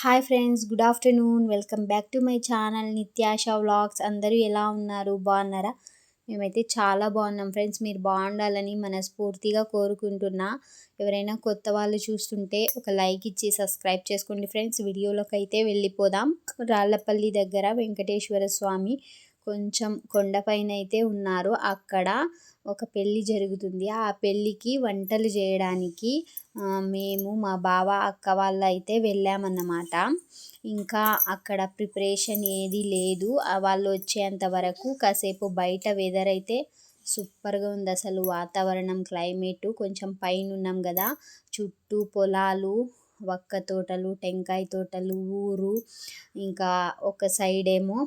Hi friends good afternoon. Welcome back to my channel Nithyasha vlogs. అందరూ ఎలా ఉన్నారు? బాగున్నారా? మేమైతే చాలా బాగున్నాం ఫ్రెండ్స్. మీరు బాగుండాలని మనస్ఫూర్తిగా కోరుకుంటున్నా. ఎవరైనా కొత్త వాళ్ళు చూస్తుంటే ఒక లైక్ ఇచ్చి సబ్స్క్రైబ్ చేసుకోండి ఫ్రెండ్స్. వీడియోలోకి అయితే వెళ్ళిపోదాం. రాళ్ళపల్లి దగ్గర వెంకటేశ్వర స్వామి కొంచెం కొండపైన అయితే ఉన్నారు. అక్కడ ఒక పెళ్ళి జరుగుతుంది. ఆ పెళ్ళికి వంటలు చేయడానికి మేము మా బావ అక్క వాళ్ళు అయితే వెళ్ళామన్నమాట. ఇంకా అక్కడ ప్రిపరేషన్ ఏది లేదు. వాళ్ళు వచ్చేంత వరకు కాసేపు బయట వెదర్ అయితే సూపర్గా ఉంది అసలు. వాతావరణం క్లైమేట్ కొంచెం పైన ఉన్నాం కదా. చుట్టూ పొలాలు వక్క తోటలు టెంకాయ తోటలు ఊరు ఇంకా ఒక సైడ్ ఏమో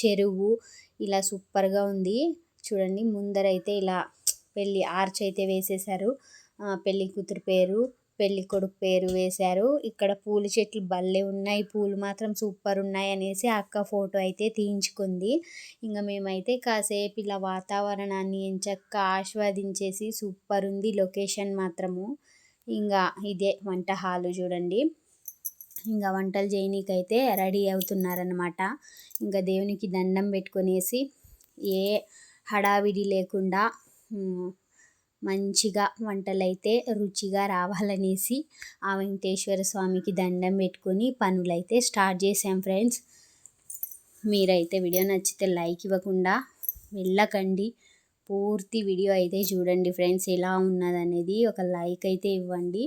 చెరువు. ఇలా సూపర్గా ఉంది. చూడండి ముందరైతే ఇలా పెళ్ళి ఆర్చ్ అయితే వేసేసారు పెళ్ళి కూతురు పేరు పెళ్ళి కొడుకు పేరు వేశారు. ఇక్కడ పూల చెట్లు భలే ఉన్నాయి. పూలు మాత్రం సూపర్ ఉన్నాయి అనేసి అక్క ఫోటో అయితే తీయించుకుంది. ఇంకా మేమైతే కాసేపు ఇలా వాతావరణాన్ని ఎంచక్క ఆస్వాదించేసి సూపర్ ఉంది లొకేషన్ మాత్రము. ఇంకా ఇదే వంట హాలు చూడండి. ఇంకా వంటలు చేయనీకైతే రెడీ అవుతున్నారనమాట ఇంకా దేవునికి దండం పెట్టుకునేసి ఏ హడావిడి లేకుండా మంచిగా వంటలైతే రుచిగా రావాలనేసి ఆ వెంకటేశ్వర స్వామికి దండం పెట్టుకొని పనులైతే స్టార్ట్ చేసాం ఫ్రెండ్స్. మీరైతే వీడియో నచ్చితే లైక్ ఇవ్వకుండా వెళ్ళకండి. పూర్తి వీడియో అయితే చూడండి ఫ్రెండ్స్ ఎలా ఉన్నదనేది ఒక లైక్ అయితే ఇవ్వండి.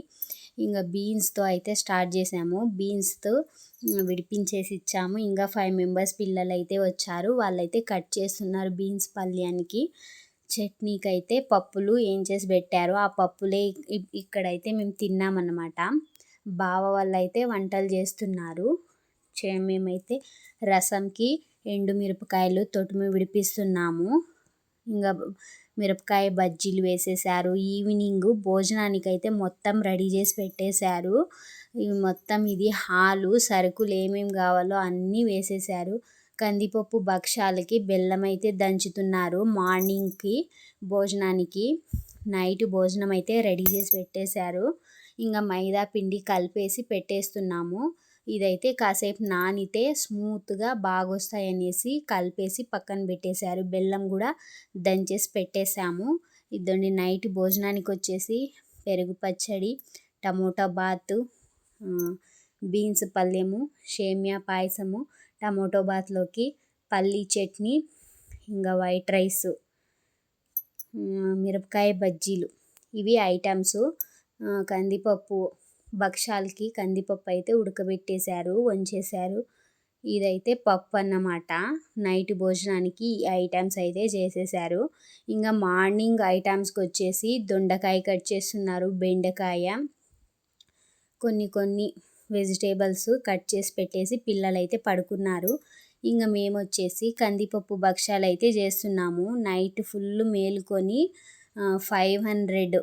ఇంకా బీన్స్తో అయితే స్టార్ట్ చేసాము బీన్స్తో విడిపించేసి ఇచ్చాము. ఇంకా ఫైవ్ మెంబర్స్ పిల్లలు అయితే వచ్చారు. వాళ్ళైతే కట్ చేస్తున్నారు బీన్స్ పల్యానికి. చట్నీకి అయితే పప్పులు ఏం చేసి పెట్టారు ఆ పప్పులే ఇక్కడైతే మేము తిన్నామన్నమాట. బావ వాళ్ళు అయితే వంటలు చేస్తున్నారు. మేమైతే రసంకి ఎండు మిరపకాయలు తొట్టుమి విడిపిస్తున్నాము. ఇంకా మిరపకాయ బజ్జీలు వేసేసారు. ఈవినింగ్ భోజనానికి అయితే మొత్తం రెడీ చేసి పెట్టేశారు. ఇవి మొత్తం ఇది హాలు సరుకులు ఏమేమి కావాలో అన్నీ వేసేసారు. కందిపప్పు భక్షాలకి బెల్లం అయితే దంచుతున్నారు మార్నింగ్కి భోజనానికి. నైట్ భోజనం అయితే రెడీ చేసి పెట్టేశారు. ఇంకా మైదా పిండి కలిపేసి పెట్టేస్తున్నాము. ఇదైతే కాసేపు నానితే స్మూత్గా బాగా వస్తాయి అనేసి కలిపేసి పక్కన పెట్టేశారు. బెల్లం కూడా దంచేసి పెట్టేశాము. ఇదండి నైట్ భోజనానికి వచ్చేసి పెరుగు పచ్చడి టమోటా బాత్ బీన్స్ పల్లెము సేమియా పాయసము టమోటో బాత్లోకి పల్లీ చట్నీ ఇంకా వైట్ రైస్ మిరపకాయ బజ్జీలు. ఇవి ఐటమ్స్. కందిపప్పు భక్షాలకి కందిపప్పు అయితే ఉడకబెట్టేశారు వంచేశారు. ఇదైతే పప్పు అన్నమాట. నైట్ భోజనానికి ఈ ఐటమ్స్ అయితే చేసేసారు ఇంకా మార్నింగ్ ఐటమ్స్కి వచ్చేసి దొండకాయ కట్ చేస్తున్నారు బెండకాయ. కొన్ని కొన్ని వెజిటేబుల్స్ కట్ చేసి పెట్టేసి పిల్లలైతే పడుకున్నారు. ఇంకా మేము వచ్చేసి కందిపప్పు భక్ష్యాలు అయితే చేస్తున్నాము. నైట్ ఫుల్ మేలుకొని ఫైవ్ హండ్రెడ్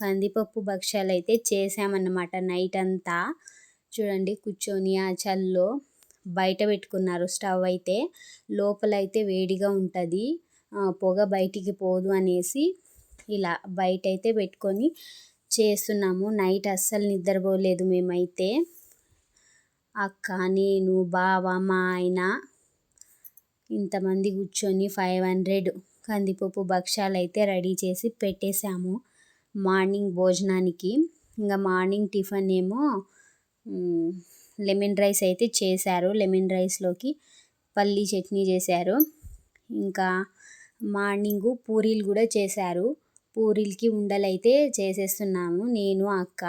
కందిపప్పు భక్ష్యాలు అయితే చేసామన్నమాట నైట్ అంతా చూడండి కూర్చొని ఆ చల్లో బయట పెట్టుకున్నారు స్టవ్ అయితే. లోపల అయితే వేడిగా ఉంటుంది. పొగ బయటికి పోదు అనేసి ఇలా బయట అయితే పెట్టుకొని చేస్తున్నాము. నైట్ అస్సలు నిద్రపోలేదు మేమైతే. అక్క నేను బావ మా ఆయన ఇంతమంది కూర్చొని ఫైవ్ హండ్రెడ్ కందిపప్పు భక్షాలు అయితే రెడీ చేసి పెట్టేశాము మార్నింగ్ భోజనానికి. ఇంకా మార్నింగ్ టిఫిన్ ఏమో లెమన్ రైస్ అయితే చేశారు. లెమన్ రైస్లోకి పల్లీ చట్నీ చేశారు. ఇంకా మార్నింగ్ పూరీలు కూడా చేశారు. పూరీలకి ఉండలైతే చేసేస్తున్నాము నేను అక్క.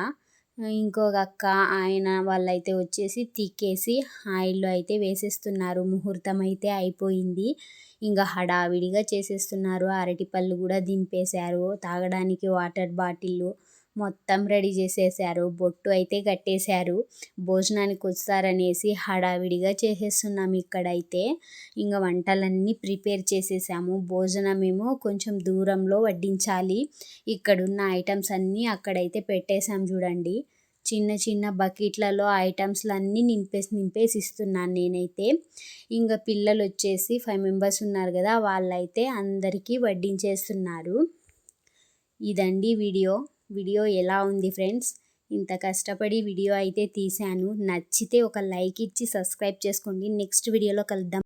ఇంకొక అక్క ఆయన వాళ్ళైతే వచ్చేసి తిక్కేసి ఆయిల్లో అయితే వేసేస్తున్నారు. ముహూర్తం అయితే అయిపోయింది. ఇంకా హడావిడిగా చేసేస్తున్నారు. అరటిపళ్ళు కూడా దింపేశారు. తాగడానికి వాటర్ బాటిల్లు మొత్తం రెడీ చేసేసారు బొట్టు అయితే కట్టేశారు. భోజనానికి వస్తారనేసి హడావిడిగా చేసేస్తున్నాం ఇక్కడైతే. ఇంకా వంటలన్నీ ప్రిపేర్ చేసేసాము. భోజనం ఏమో కొంచెం దూరంలో వడ్డించాలి. ఇక్కడున్న ఐటమ్స్ అన్నీ అక్కడైతే పెట్టేశాం చూడండి. చిన్న చిన్న బకెట్లలో ఐటమ్స్లన్నీ నింపేసి నింపేసి ఇస్తున్నాను నేనైతే. ఇంకా పిల్లలు వచ్చేసి ఫైవ్ మెంబర్స్ ఉన్నారు కదా వాళ్ళైతే అందరికీ వడ్డించేస్తున్నారు. ఇదండి వీడియో. వీడియో ఎలా ఉంది ఫ్రెండ్స్? ఇంత కష్టపడి వీడియో అయితే తీశాను. నచ్చితే ఒక లైక్ ఇచ్చి సబ్స్క్రైబ్ చేసుకోండి. నెక్స్ట్ వీడియోలో కలుద్దాం.